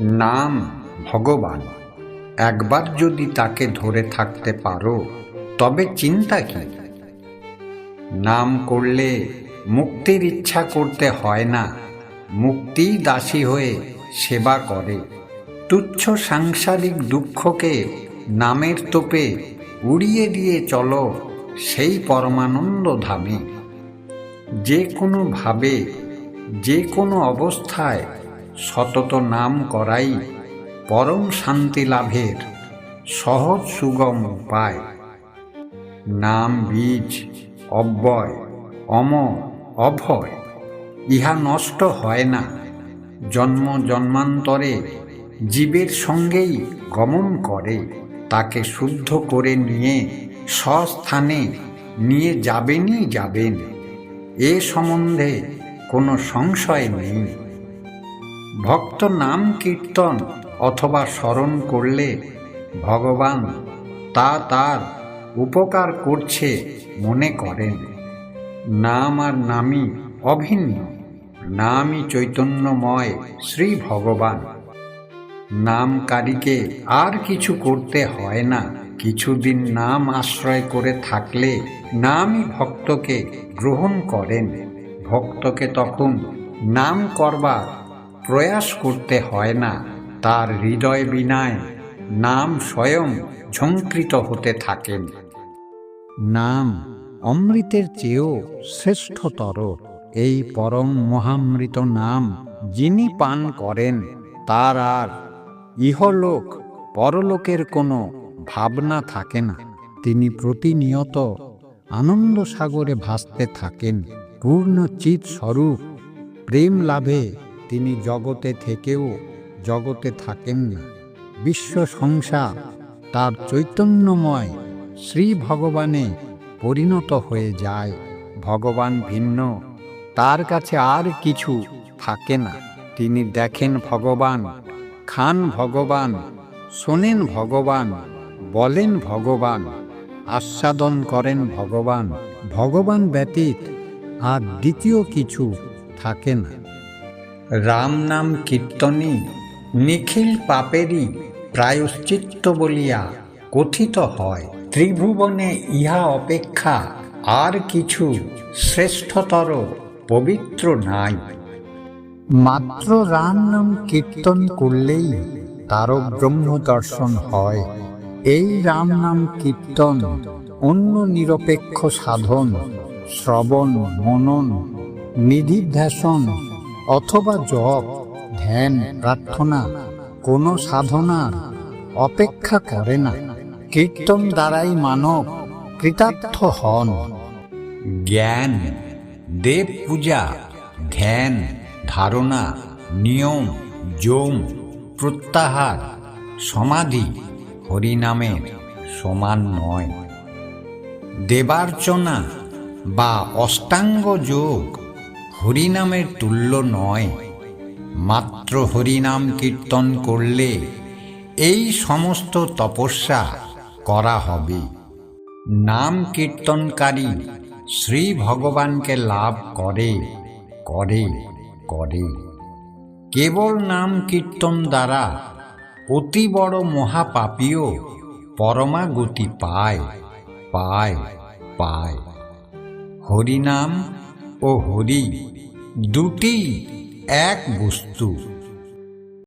নাম ভগবান। একবার যদি তাকে ধরে থাকতে পারো, তবে চিন্তা কি? নাম করলে মুক্তির ইচ্ছা করতে হয় না। মুক্তি দাসী হয়ে সেবা করে। তুচ্ছ সাংসারিক দুঃখকে নামের তোপে উড়িয়ে দিয়ে চলো সেই পরমানন্দ ধামে। যে কোনো ভাবে, যে কোনো অবস্থায় সতত নাম করাই পরম শান্তি লাভের সহজ সুগম উপায়। নাম বীজ, অব্যয়, অম, অভয়, ইহা নষ্ট হয় না। জন্ম জন্মান্তরে জীবের সঙ্গেই গমন করে, তাকে শুদ্ধ করে নিয়ে স্বস্থানে নিয়ে যাবেনই যাবেন। এ সম্বন্ধে কোনো সংশয় নেই। ভক্ত নাম কীর্তন অথবা স্মরণ করলে ভগবান তা তার উপকার করছে মনে করেন। নাম আর নামই অভিন্ন, নামই চৈতন্যময় শ্রী ভগবান। নামকারীকে আর কিছু করতে হয় না, কিছুদিন নাম আশ্রয় করে থাকলে নামই ভক্তকে গ্রহণ করেন। ভক্তকে তখন নাম করবার প্রয়াস করতে হয় না, তার হৃদয় বিনায় নাম স্বয়ং ঝঙ্কৃত হতে থাকেন নাম অমৃতের চেয়েও শ্রেষ্ঠতর, এই পরম মহামৃত নাম যিনি পান করেন, তার আর ইহলোক পরলোকের কোনো ভাবনা থাকে না। তিনি প্রতিনিয়ত আনন্দ সাগরে ভাসতে থাকেন, পূর্ণ চিত স্বরূপ প্রেম লাভে তিনি জগতে থেকেও জগতে থাকেন না। বিশ্ব সংসার তার চৈতন্যময় শ্রী ভগবানে পরিণত হয়ে যায়। ভগবান ভিন্ন, তার কাছে আর কিছু থাকে না। তিনি দেখেন ভগবান, খান ভগবান, শোনেন ভগবান, বলেন ভগবান, আস্বাদন করেন ভগবান। ভগবান ব্যতীত আর দ্বিতীয় কিছু থাকে না। রাম নাম কীর্তনই নিখিল পাপেরই প্রায়শ্চিত্ত বলিয়া কথিত হয়। ত্রিভুবনে ইহা অপেক্ষা আর কিছু শ্রেষ্ঠতর পবিত্র নাই। মাত্র রাম নাম কীর্তন করলেই তার ব্রহ্ম দর্শন হয়। এই রাম নাম কীর্তন অন্য নিরপেক্ষ সাধন, শ্রবণ, মনন, নিধিধ্যাসন অথবা জপ, ধ্যান, প্রার্থনা, কোনো সাধনার অপেক্ষা করে না। কীর্তন দ্বারাই মানব কৃতার্থ হন। জ্ঞান, দেব পূজা, ধ্যান, ধারণা, নিয়ম যোম প্রত্যাহার, সমাধি, হরিনামের সমান নয়। দেবার্চনা বা অষ্টাঙ্গ যোগ হরিনামের তুল্য নয়। মাত্র হরিনাম কীর্তন করলে এই সমস্ত তপস্যা করা হবে। নাম কীর্তনকারী শ্রী ভগবানকে লাভ করে করে করে। কেবল নাম কীর্তন দ্বারা অতি বড় মহাপাপীও পরমাগতি পায় পায় পায়। হরিনাম ও হরি দুটি এক বস্তু।